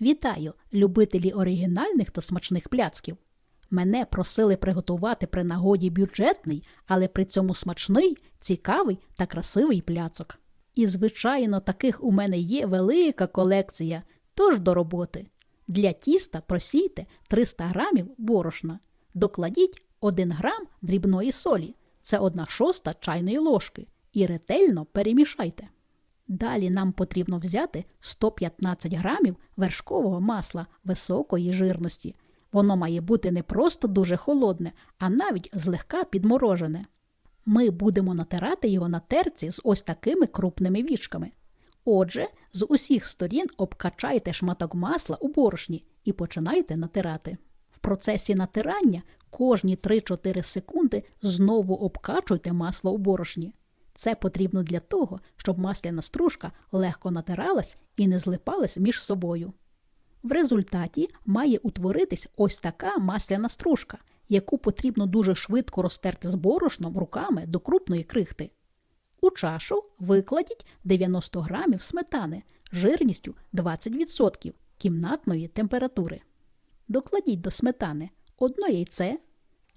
Вітаю, любителі оригінальних та смачних пляцків. Мене просили приготувати при нагоді бюджетний, але при цьому смачний, цікавий та красивий пляцок. І, звичайно, таких у мене є велика колекція, тож до роботи. Для тіста просійте 300 грамів борошна. Докладіть 1 грам дрібної солі, це 1 шоста чайної ложки, і ретельно перемішайте. Далі нам потрібно взяти 115 грамів вершкового масла високої жирності. Воно має бути не просто дуже холодне, а навіть злегка підморожене. Ми будемо натирати його на терці з ось такими крупними вічками. Отже, з усіх сторін обкачайте шматок масла у борошні і починайте натирати. В процесі натирання кожні 3-4 секунди знову обкачуйте масло у борошні. Це потрібно для того, щоб масляна стружка легко натиралась і не злипалась між собою. В результаті має утворитись ось така масляна стружка, яку потрібно дуже швидко розтерти з борошном руками до крупної крихти. У чашу викладіть 90 грамів сметани жирністю 20% кімнатної температури. Докладіть до сметани одно яйце,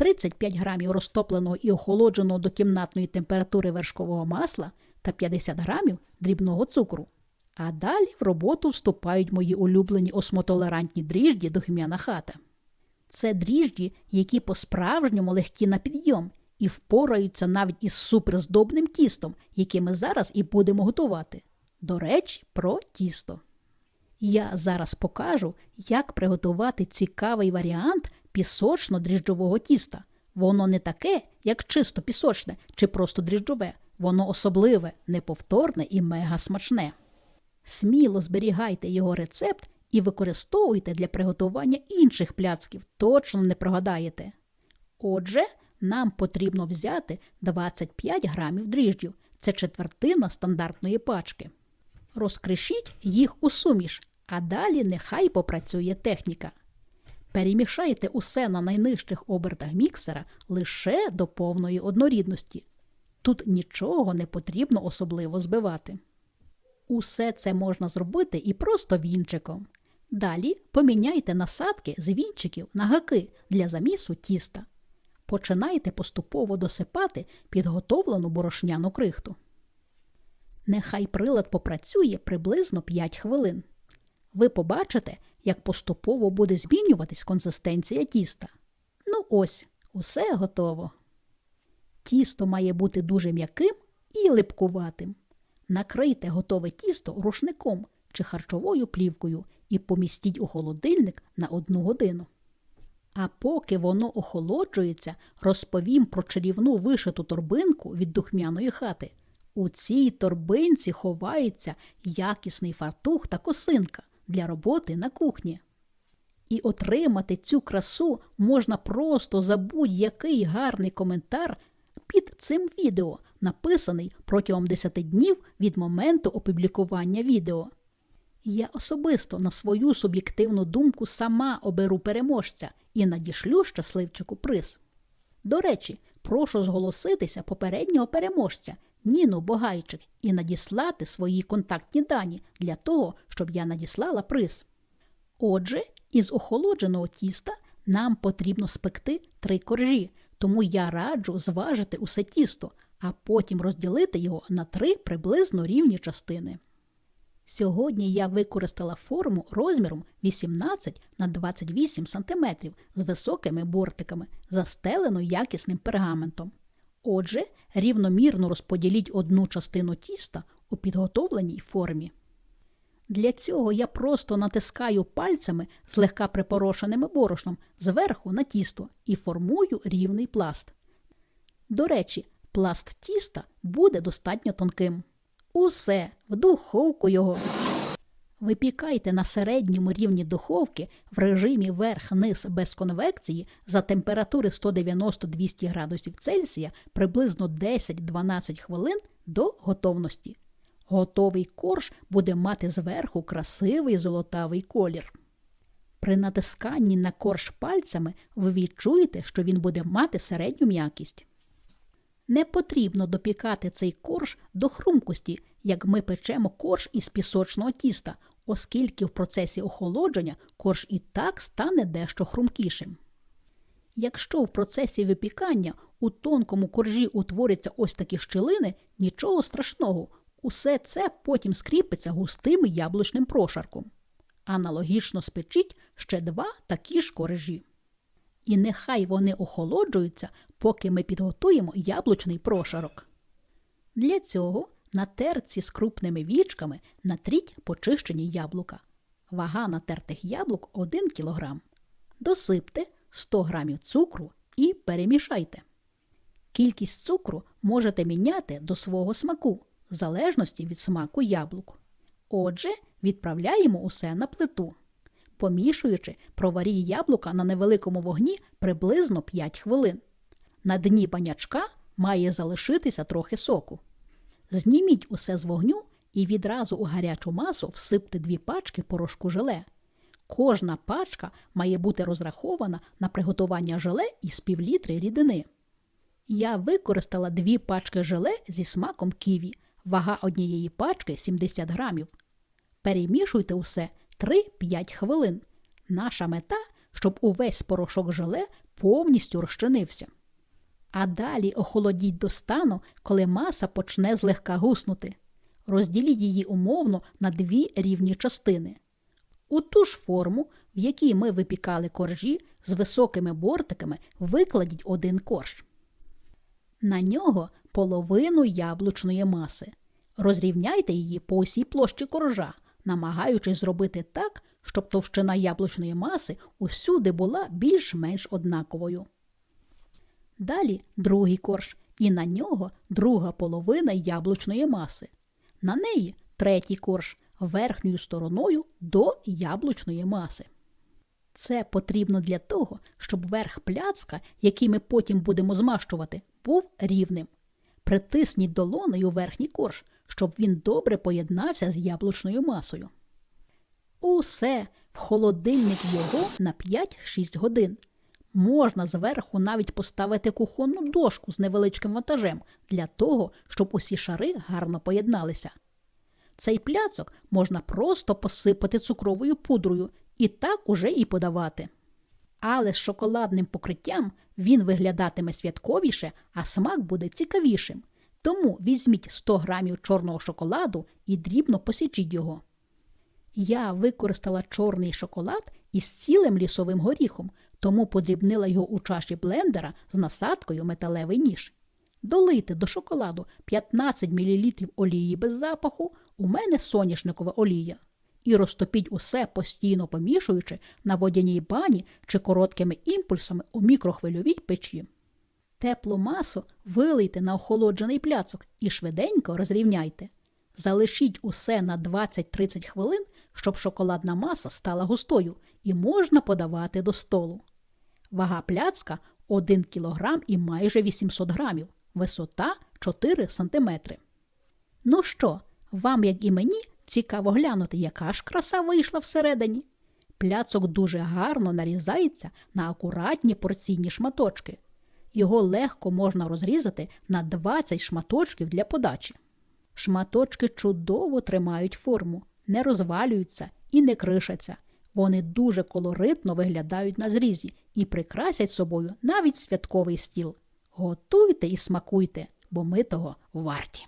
35 грамів розтопленого і охолодженого до кімнатної температури вершкового масла та 50 грамів дрібного цукру. А далі в роботу вступають мої улюблені осмотолерантні дріжджі духмяна хата. Це дріжджі, які по-справжньому легкі на підйом і впораються навіть із суперздобним тістом, яке ми зараз і будемо готувати. До речі, про тісто. Я зараз покажу, як приготувати цікавий варіант пісочно-дріжджового тіста. Воно не таке, як чисто пісочне чи просто дріжджове. Воно особливе, неповторне і мега смачне. Сміло зберігайте його рецепт і використовуйте для приготування інших пляцків, точно не прогадаєте. Отже, нам потрібно взяти 25 грамів дріжджів, це четвертина стандартної пачки. Розкришіть їх у суміш, а далі нехай попрацює техніка. Перемішайте усе на найнижчих обертах міксера лише до повної однорідності. Тут нічого не потрібно особливо збивати. Усе це можна зробити і просто вінчиком. Далі поміняйте насадки з вінчиків на гаки для замісу тіста. Починайте поступово досипати підготовлену борошняну крихту. Нехай прилад попрацює приблизно 5 хвилин. Ви побачите, як поступово буде змінюватись консистенція тіста. Ну ось, усе готово. Тісто має бути дуже м'яким і липкуватим. Накрийте готове тісто рушником чи харчовою плівкою і помістіть у холодильник на одну годину. А поки воно охолоджується, розповім про чарівну вишиту торбинку від духмяної хати. У цій торбинці ховається якісний фартух та косинка для роботи на кухні. І отримати цю красу можна просто за будь-який гарний коментар під цим відео, написаний протягом 10 днів від моменту опублікування відео. Я особисто на свою суб'єктивну думку сама оберу переможця і надішлю щасливчику приз. До речі, прошу зголоситися попереднього переможця Ніну Богайчик і надіслати свої контактні дані для того, щоб я надіслала приз. Отже, із охолодженого тіста нам потрібно спекти три коржі, тому я раджу зважити усе тісто, а потім розділити його на три приблизно рівні частини. Сьогодні я використала форму розміром 18 на 28 см з високими бортиками, застелену якісним пергаментом. Отже, рівномірно розподіліть одну частину тіста у підготовленій формі. Для цього я просто натискаю пальцями злегка припорошеним борошном зверху на тісто і формую рівний пласт. До речі, пласт тіста буде достатньо тонким. Усе в духовку його. Випікайте на середньому рівні духовки в режимі верх-низ без конвекції за температури 190-200 градусів Цельсія приблизно 10-12 хвилин до готовності. Готовий корж буде мати зверху красивий золотавий колір. При натисканні на корж пальцями ви відчуєте, що він буде мати середню м'якість. Не потрібно допікати цей корж до хрумкості, як ми печемо корж із пісочного тіста. Оскільки в процесі охолодження корж і так стане дещо хрумкішим. Якщо в процесі випікання у тонкому коржі утворяться ось такі щілини, нічого страшного, усе це потім скріпиться густим яблучним прошарком. Аналогічно спечіть ще два такі ж коржі. І нехай вони охолоджуються, поки ми підготуємо яблучний прошарок. Для цього на терці з крупними вічками натріть почищені яблука. Вага натертих яблук 1 кг. Досипте 100 г цукру і перемішайте. Кількість цукру можете міняти до свого смаку, в залежності від смаку яблук. Отже, відправляємо усе на плиту. Помішуючи, проваріть яблука на невеликому вогні приблизно 5 хвилин. На дні банячка має залишитися трохи соку. Зніміть усе з вогню і відразу у гарячу масу всипте дві пачки порошку желе. Кожна пачка має бути розрахована на приготування желе із півлітри рідини. Я використала дві пачки желе зі смаком ківі, вага однієї пачки 70 грамів. Перемішуйте усе 3-5 хвилин. Наша мета, щоб увесь порошок желе повністю розчинився. А далі охолодіть до стану, коли маса почне злегка гуснути. Розділіть її умовно на дві рівні частини. У ту ж форму, в якій ми випікали коржі, з високими бортиками викладіть один корж. На нього половину яблучної маси. Розрівняйте її по усій площі коржа, намагаючись зробити так, щоб товщина яблучної маси усюди була більш-менш однаковою. Далі другий корж, і на нього друга половина яблучної маси. На неї третій корж верхньою стороною до яблучної маси. Це потрібно для того, щоб верх пляцка, який ми потім будемо змащувати, був рівним. Притисніть долонею верхній корж, щоб він добре поєднався з яблучною масою. Усе в холодильник його на 5-6 годин. Можна зверху навіть поставити кухонну дошку з невеличким вантажем для того, щоб усі шари гарно поєдналися. Цей пляцок можна просто посипати цукровою пудрою і так уже і подавати. Але з шоколадним покриттям він виглядатиме святковіше, а смак буде цікавішим. Тому візьміть 100 грамів чорного шоколаду і дрібно посічіть його. Я використала чорний шоколад із цілим лісовим горіхом, тому подрібнила його у чаші блендера з насадкою металевий ніж. Долийте до шоколаду 15 мл олії без запаху, у мене соняшникова олія. І розтопіть усе, постійно помішуючи на водяній бані чи короткими імпульсами у мікрохвильовій печі. Теплу масу вилийте на охолоджений пляцок і швиденько розрівняйте. Залишіть усе на 20-30 хвилин, щоб шоколадна маса стала густою і можна подавати до столу. Вага пляцка 1 кг і майже 800 грамів, висота 4 см. Ну що, вам, як і мені, цікаво глянути, яка ж краса вийшла всередині. Пляцок дуже гарно нарізається на акуратні порційні шматочки. Його легко можна розрізати на 20 шматочків для подачі. Шматочки чудово тримають форму, не розвалюються і не кришаться. Вони дуже колоритно виглядають на зрізі і прикрасять собою навіть святковий стіл. Готуйте і смакуйте, бо ми того варті.